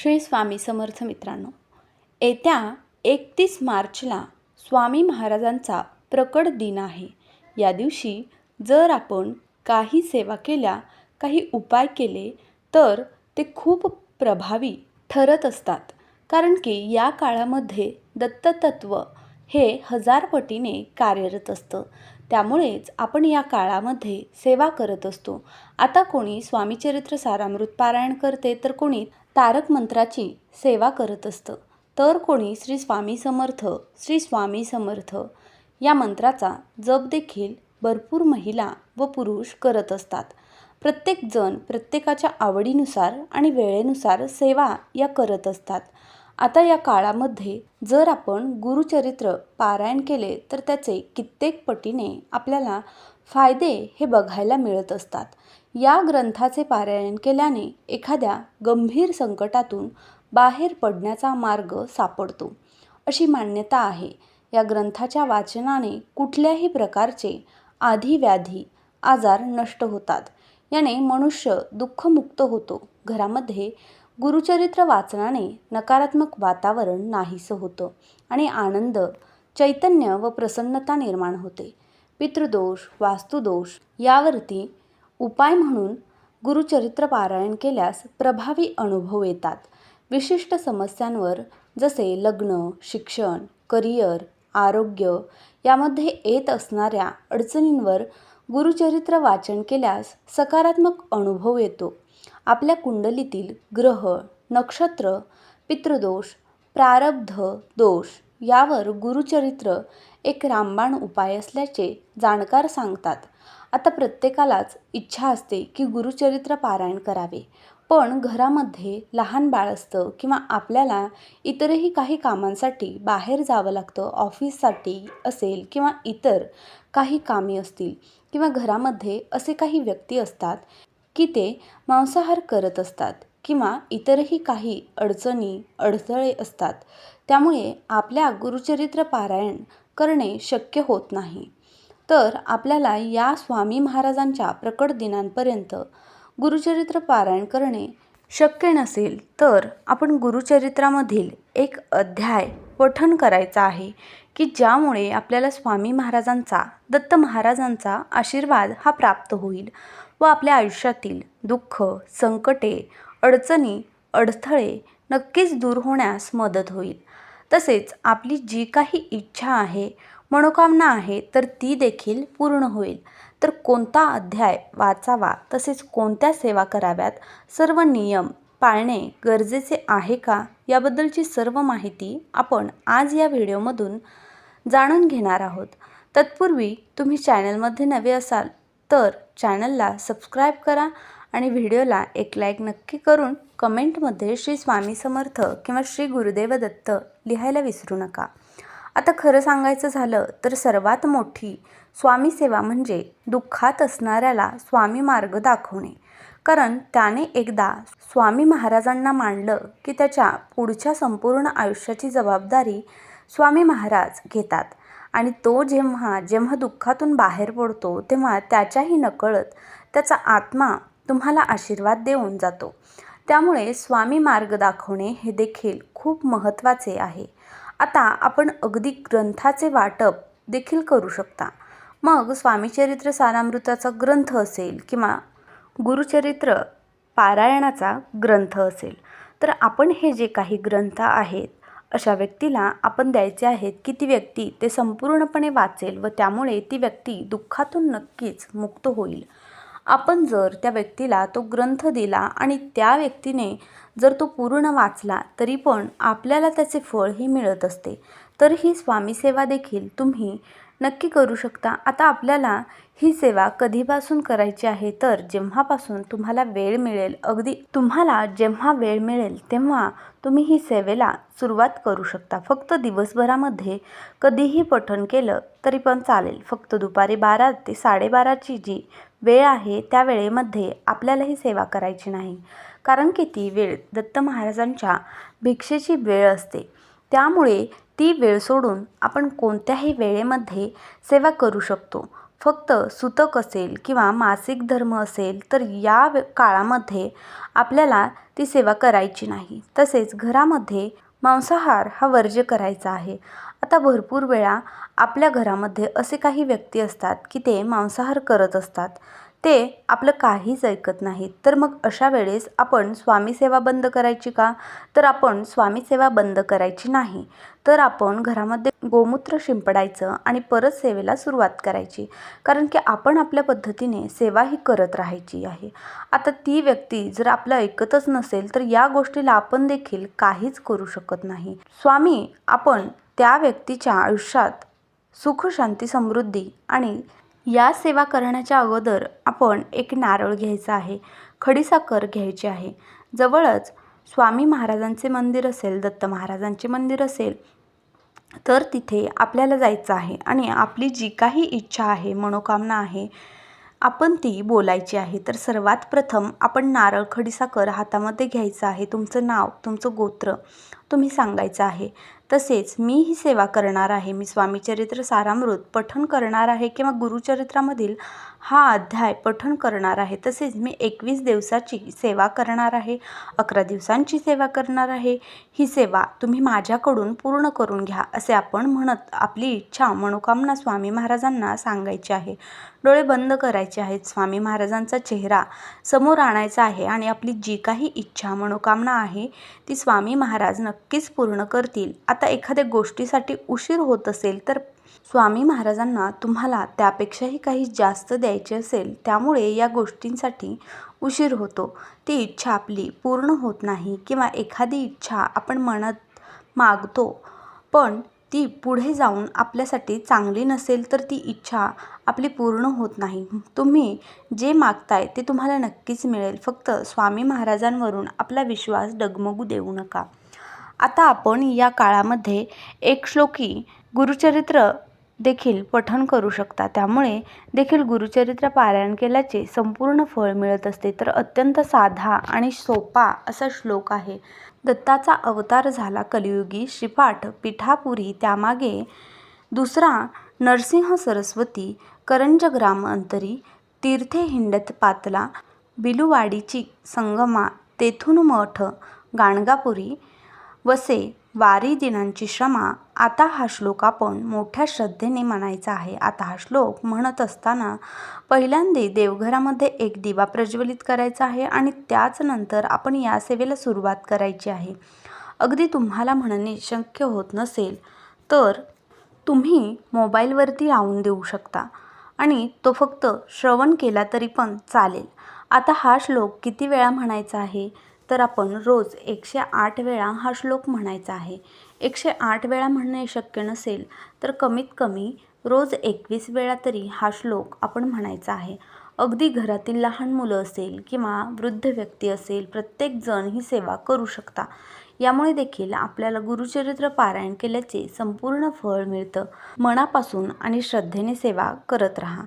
श्री स्वामी समर्थ मित्रांनो येत्या एकतीस मार्चला स्वामी महाराजांचा प्रकट दिन आहे. या दिवशी जर आपण काही सेवा केल्या काही उपाय केले तर ते खूप प्रभावी ठरत असतात. कारण की या काळामध्ये दत्ततत्व हे हजारपटीने कार्यरत असतं. त्यामुळेच आपण या काळामध्ये सेवा करत असतो. आता कोणी स्वामीचरित्र सारामृत पारायण करते तर कोणी तारक मंत्राची सेवा करत असतं. तर कोणी श्री स्वामी समर्थ श्री स्वामी समर्थ या मंत्राचा जप देखील भरपूर महिला व पुरुष करत असतात. प्रत्येकजण प्रत्येकाच्या आवडीनुसार आणि वेळेनुसार सेवा या करत असतात. आता या काळामध्ये जर आपण गुरुचरित्र पारायण केले तर त्याचे कित्येक पटीने आपल्याला फायदे हे बघायला मिळत असतात. या ग्रंथाचे पारायण केल्याने एखाद्या गंभीर संकटातून बाहेर पडण्याचा मार्ग सापडतो. अशी मान्यता आहे. या ग्रंथाच्या वाचनाने कुठल्याही प्रकारचे आधीव्याधी आजार नष्ट होतात. याने मनुष्य दुःखमुक्त होतो. घरामध्ये गुरुचरित्र वाचनाने नकारात्मक वातावरण नाहीसं होतं आणि आनंद चैतन्य व प्रसन्नता निर्माण होते. पितृदोष वास्तुदोष यावरती उपाय म्हणून गुरुचरित्र पारायण केल्यास प्रभावी अनुभव येतात. विशिष्ट समस्यांवर जसे लग्न शिक्षण करिअर आरोग्य यामध्ये येत असणाऱ्या अडचणींवर गुरुचरित्र वाचन केल्यास सकारात्मक अनुभव येतो. आपल्या कुंडलीतील ग्रह नक्षत्र पितृदोष प्रारब्ध दोष यावर गुरुचरित्र एक रामबाण उपाय असल्याचे जाणकार सांगतात. आता प्रत्येकालाच इच्छा असते की गुरुचरित्र पारायण करावे. पण घरामध्ये लहान बाळ असतं किंवा आपल्याला इतरही काही कामांसाठी बाहेर जावं लागतं ऑफिससाठी असेल किंवा इतर काही कामे असतील किंवा घरामध्ये असे काही व्यक्ती असतात की ते मांसाहार करत असतात किंवा इतरही काही अडचणी अडथळे असतात. त्यामुळे आपल्या गुरुचरित्र पारायण करणे शक्य होत नाही. तर आपल्याला या स्वामी महाराजांच्या प्रकट दिनांपर्यंत गुरुचरित्र पारायण करणे शक्य नसेल तर आपण गुरुचरित्रामधील एक अध्याय पठन करायचा आहे की ज्यामुळे आपल्याला स्वामी महाराजांचा दत्त महाराजांचा आशीर्वाद हा प्राप्त होईल व आपल्या आयुष्यातील दुःख संकटे अडचणी अडथळे नक्कीच दूर होण्यास मदत होईल. तसेच आपली जी काही इच्छा आहे मनोकामना आहे तर ती देखील पूर्ण होईल. तर कोणता अध्याय वाचावा तसेच कोणत्या सेवा कराव्यात सर्व नियम पाळणे गरजेचे आहे का याबद्दलची सर्व माहिती आपण आज या व्हिडिओमधून जाणून घेणार आहोत. तत्पूर्वी तुम्ही चॅनलमध्ये नवे असाल तर चॅनलला सबस्क्राईब करा आणि व्हिडिओला एक लाईक नक्की करून कमेंटमध्ये श्री स्वामी समर्थ किंवा श्री गुरुदेव दत्त लिहायला विसरू नका. आता खरं सांगायचं झालं तर सर्वात मोठी स्वामी सेवा म्हणजे दुःखात असणाऱ्याला स्वामी मार्ग दाखवणे. कारण त्याने एकदा स्वामी महाराजांना मांडलं की त्याच्या पुढच्या संपूर्ण आयुष्याची जबाबदारी स्वामी महाराज घेतात. आणि तो जेव्हा जेव्हा दुःखातून बाहेर पडतो तेव्हा त्याच्याही नकळत त्याचा आत्मा तुम्हाला आशीर्वाद देऊन जातो. त्यामुळे स्वामी मार्ग दाखवणे हे देखील खूप महत्त्वाचे आहे. आता आपण अगदी ग्रंथाचे वाटप देखील करू शकता. मग स्वामीचरित्र सारामृताचा ग्रंथ असेल किंवा गुरुचरित्र पारायणाचा ग्रंथ असेल तर आपण हे जे काही ग्रंथ आहेत अशा व्यक्तीला आपण द्यायचे आहेत की ती व्यक्ती ते संपूर्णपणे वाचेल व त्यामुळे ती व्यक्ती दुःखातून नक्कीच मुक्त होईल. आपण जर त्या व्यक्तीला तो ग्रंथ दिला आणि त्या व्यक्तीने जर तो पूर्ण वाचला तरी पण आपल्याला त्याचे फळ हे मिळत असते. तर ही स्वामी सेवा देखील तुम्ही नक्की करू शकता. आता आपल्याला ही सेवा कधीपासून करायची आहे? तर जेव्हापासून तुम्हाला वेळ मिळेल अगदी तुम्हाला जेव्हा वेळ मिळेल तेव्हा तुम्ही ही सेवेला सुरुवात करू शकता. फक्त दिवसभरामध्ये कधीही पठण केलं तरी पण चालेल. फक्त दुपारी बारा ते साडेबाराची जी वेळ आहे त्या वेळेमध्ये आपल्याला ही सेवा करायची नाही. कारण की ती वेळ दत्त महाराजांच्या भिक्षेची वेळ असते. त्यामुळे ती वेळ सोडून आपण कोणत्याही वेळेमध्ये सेवा करू शकतो. फक्त सुतक असेल किंवा मासिक धर्म असेल तर या वे काळामध्ये आपल्याला ती सेवा करायची नाही. तसेच घरामध्ये मांसाहार हा वर्ज्य करायचा आहे. आता भरपूर वेळा आपल्या घरामध्ये असे काही व्यक्ती असतात की ते मांसाहार करत असतात. ते आपलं काहीच ऐकत नाहीत. तर मग अशा वेळेस आपण स्वामी सेवा बंद करायची का? तर आपण स्वामी सेवा बंद करायची नाही. तर आपण घरामध्ये गोमूत्र शिंपडायचं आणि परत सेवेला सुरुवात करायची. कारण की आपण आपल्या पद्धतीने सेवा ही करत राहायची आहे. आता ती व्यक्ती जर आपलं ऐकतच नसेल तर या गोष्टीला आपण देखील काहीच करू शकत नाही. स्वामी आपण त्या व्यक्तीच्या आयुष्यात सुख शांती समृद्धी आणि या सेवा करण्याच्या अगोदर आपण एक नारळ घ्यायचा आहे खडीसाखर घ्यायची आहे. जवळच स्वामी महाराजांचे मंदिर असेल दत्त महाराजांचे मंदिर असेल तर तिथे आपल्याला जायचं आहे आणि आपली जी काही इच्छा आहे मनोकामना आहे आपण ती बोलायची आहे. तर सर्वात प्रथम आपण नारळ खडीसाखर हातामध्ये घ्यायचं आहे. तुमचं नाव तुमचं गोत्र तुम्ही सांगायचं आहे. तसेच मी ही सेवा करणार आहे. मी स्वामीचरित्र सारामृत पठण करणार आहे किंवा गुरुचरित्रामधील हा अध्याय पठण करणार आहे. तसेच मी एकवीस दिवसाची सेवा करणार आहे. अकरा दिवसांची सेवा करणार आहे. ही सेवा तुम्ही माझ्याकडून पूर्ण करून घ्या असे आपण म्हणत आपली इच्छा मनोकामना स्वामी महाराजांना सांगायची आहे. डोळे बंद करायचे आहेत. स्वामी महाराजांचा चेहरा समोर आणायचा आहे आणि आपली जी काही इच्छा मनोकामना आहे ती स्वामी महाराज नक्कीच पूर्ण करतील. आता एखाद्या गोष्टीसाठी उशीर होत असेल तर स्वामी महाराजांना तुम्हाला त्यापेक्षाही काही जास्त द्यायचे असेल त्यामुळे या गोष्टींसाठी उशीर होतो. ती इच्छा आपली पूर्ण होत नाही किंवा एखादी इच्छा आपण मनात मागतो पण ती पुढे जाऊन आपल्यासाठी चांगली नसेल तर ती इच्छा आपली पूर्ण होत नाही. तुम्ही जे मागताय ते तुम्हाला नक्कीच मिळेल. फक्त स्वामी महाराजांवरून आपला विश्वास डगमगू देऊ नका. आता आपण या काळामध्ये एक श्लोकी गुरुचरित्र देखील पठण करू शकता. त्यामुळे देखील गुरुचरित्र पारायण केल्याचे संपूर्ण फळ मिळत असते. तर अत्यंत साधा आणि सोपा असा श्लोक आहे. दत्ताचा अवतार झाला कलियुगी श्रीपाठ पिठापुरी त्यामागे दुसरा नरसिंह सरस्वती करंज ग्राम अंतरी तीर्थे हिंडत पातला बिलुवाडीची संगमा तेथून मठ गाणगापुरी वसे वारी दिनांची क्षमा आता हा श्लोक आपण मोठ्या श्रद्धेने म्हणायचा आहे. आता हा श्लोक म्हणत असताना पहिल्यांदा देवघरामध्ये एक दिवा प्रज्वलित करायचा आहे आणि त्याच नंतर आपण या सेवेला सुरुवात करायची आहे. अगदी तुम्हाला म्हणणे शक्य होत नसेल तर तुम्ही मोबाईलवरती लावून देऊ शकता आणि तो फक्त श्रवण केला तरी पण चालेल. आता हा श्लोक किती वेळा म्हणायचा आहे? तर आपण रोज एकशे आठ वेळा हा श्लोक म्हणायचा आहे. एकशे आठ वेळा म्हणणे शक्य नसेल तर कमीत कमी रोज एकवीस वेळा तरी हा श्लोक आपण म्हणायचा आहे. अगदी घरातील लहान मुलं असेल किंवा वृद्ध व्यक्ती असेल प्रत्येकजण ही सेवा करू शकता. यामुळे देखील आपल्याला गुरुचरित्र पारायण केल्याचे संपूर्ण फळ मिळतं. मनापासून आणि श्रद्धेने सेवा करत राहा.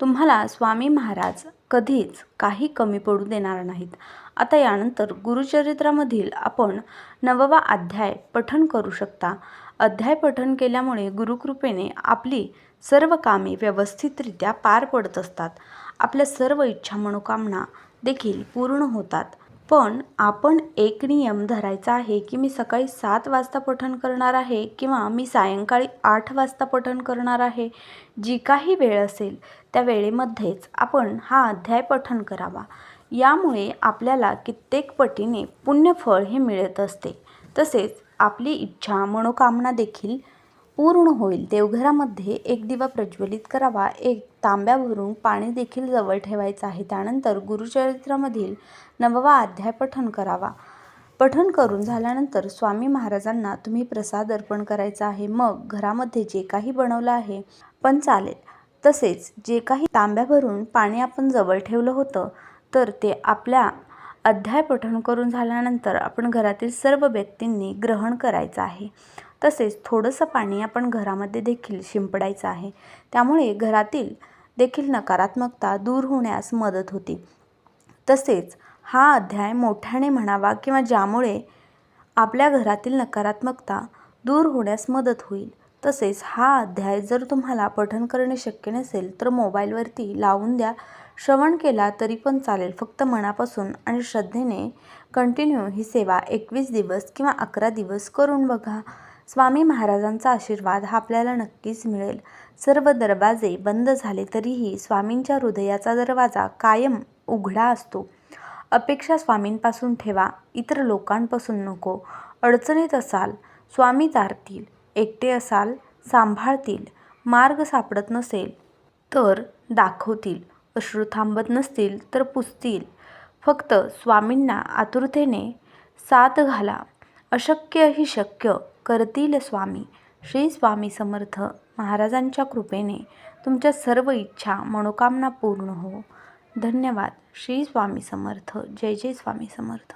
तुम्हाला स्वामी महाराज कधीच काही कमी पडू देणार नाहीत. आता यानंतर गुरुचरित्रामधील आपण नववा अध्याय पठण करू शकता. अध्याय पठण केल्यामुळे गुरुकृपेने आपली सर्व कामे व्यवस्थितरित्या पार पडत असतात. आपल्या सर्व इच्छा मनोकामना देखील पूर्ण होतात. पण आपण एक नियम धरायचा आहे की मी सकाळी सात वाजता पठण करणार आहे किंवा मी सायंकाळी आठ वाजता पठण करणार आहे. जी काही वेळ असेल त्या वेळेमध्येच आपण हा अध्याय पठण करावा. यामुळे आपल्याला कित्येक पटीने पुण्यफळ हे मिळत असते. तसेच आपली इच्छा मनोकामना देखील पूर्ण होईल. देवघरामध्ये एक दिवा प्रज्वलित करावा. एक तांब्या भरून पाणी देखील जवळ ठेवायचं आहे. त्यानंतर गुरुचरित्रामधील नववा अध्याय पठण करावा. पठण करून झाल्यानंतर स्वामी महाराजांना तुम्ही प्रसाद अर्पण करायचा आहे. मग घरामध्ये जे काही बनवलं आहे पण चालेल. तसेच जे काही तांब्या भरून पाणी आपण जवळ ठेवलं होतं तर ते आपल्या अध्याय पठण करून झाल्यानंतर आपण घरातील सर्व व्यक्तींनी ग्रहण करायचं आहे. तसेच थोडंसं पाणी आपण घरामध्ये देखील शिंपडायचं आहे. त्यामुळे घरातील देखील नकारात्मकता दूर होण्यास मदत होती. तसेच हा अध्याय मोठ्याने म्हणावा किंवा ज्यामुळे आपल्या घरातील नकारात्मकता दूर होण्यास मदत होईल. तसेच हा अध्याय जर तुम्हाला पठण करणे शक्य नसेल तर मोबाईलवरती लावून द्या. श्रवण केला तरी पण चालेल फक्त मनापासून आणि श्रद्धेने कंटिन्यू ही सेवा एकवीस दिवस किंवा अकरा दिवस करून बघा. स्वामी महाराजांचा आशीर्वाद हा आपल्याला नक्कीच मिळेल. सर्व दरवाजे बंद झाले तरीही स्वामींच्या हृदयाचा दरवाजा कायम उघडा असतो. अपेक्षा स्वामींपासून ठेवा इतर लोकांपासून नको. अडचणीत असाल स्वामी तारतील एकटे असाल सांभाळतील मार्ग सापडत नसेल तर दाखवतील अश्रू थांबत नसतील तर पुसतील. फक्त स्वामींना आतुरतेने साथ घाला. अशक्य ही शक्य करतील स्वामी. श्री स्वामी समर्थ महाराजांच्या कृपेने तुमच्या सर्व इच्छा मनोकामना पूर्ण हो. धन्यवाद. श्री स्वामी समर्थ. जय जय स्वामी समर्थ.